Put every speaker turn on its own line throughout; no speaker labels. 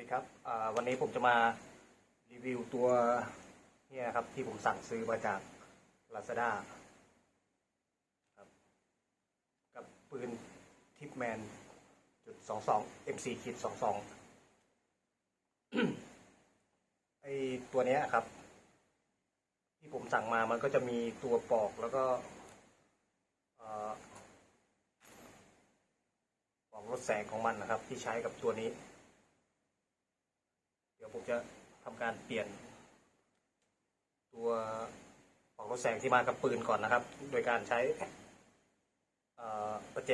ดีครับวันนี้ผมจะมารีวิวตัวเนี่ยครับที่ผมสั่งซื้อมาจาก Lazada ครับกับปืนทิปแมนจุดสองสอง MC ขีดสองสองไอตัวเนี้ยครับ ที่ผมสั่งมามันก็จะมีตัวปอกแล้วก็เอ่อปอกลดแสงของมันนะครับ ที่ใช้กับตัวนี้ จะทำการเปลี่ยน ตัวปอกลดแสงที่มากับปืนก่อนนะครับ โดยการใช้ประแจ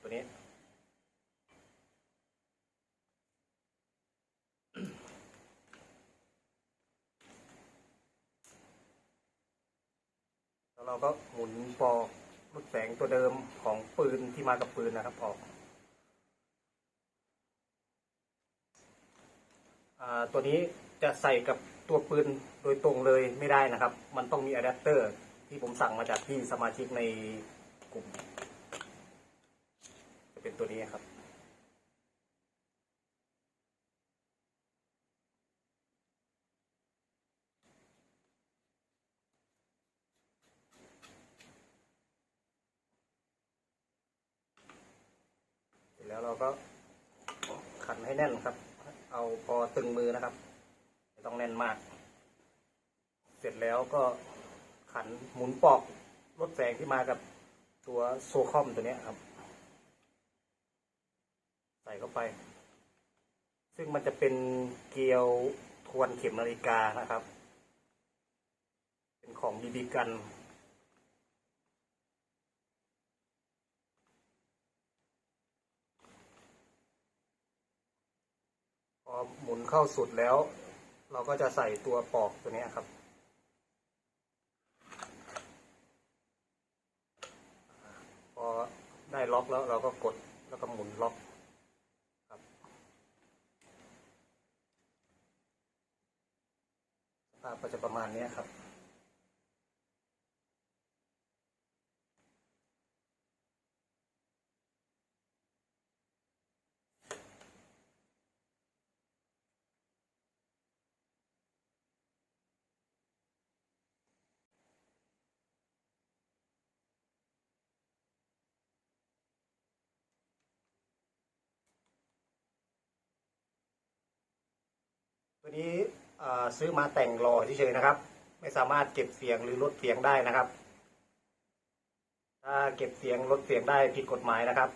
ตัวนี้ แล้วเราก็หมุนปอกลดแสงตัวเดิมของปืนที่มากับปืนนะครับออก อ่า ตัวนี้จะใส่กับตัวปืนโดยตรงเลยไม่ได้นะครับ มันต้องมีอะแดปเตอร์ที่ผมสั่งมาจากที่สมาชิกในกลุ่ม จะเป็นตัวนี้ครับเสร็จแล้วเราก็ขันให้แน่นครับ เอาพอตึงมือนะครับ ไม่ต้องแน่นมาก เสร็จแล้วก็ขันหมุนปอกลดแสงที่มากับตัวโซคอมตัวนี้ครับ ใส่เข้าไป ซึ่งมันจะเป็นเกลียวทวนเข็มนาฬิกานะครับ เป็นของบีบีกัน หมุนเข้าสุดแล้ว เราก็จะใส่ตัวปอกตัวนี้ครับ พอได้ล็อกแล้วเราก็กดแล้วก็หมุนล็อกครับสภาพก็จะประมาณนี้ครับ นี้ซื้อมาแต่งรอเฉยๆนะครับ ไม่สามารถเก็บเสียงหรือลดเสียงได้นะครับ ถ้าเก็บเสียงลดเสียงได้ผิดกฎหมายนะครับ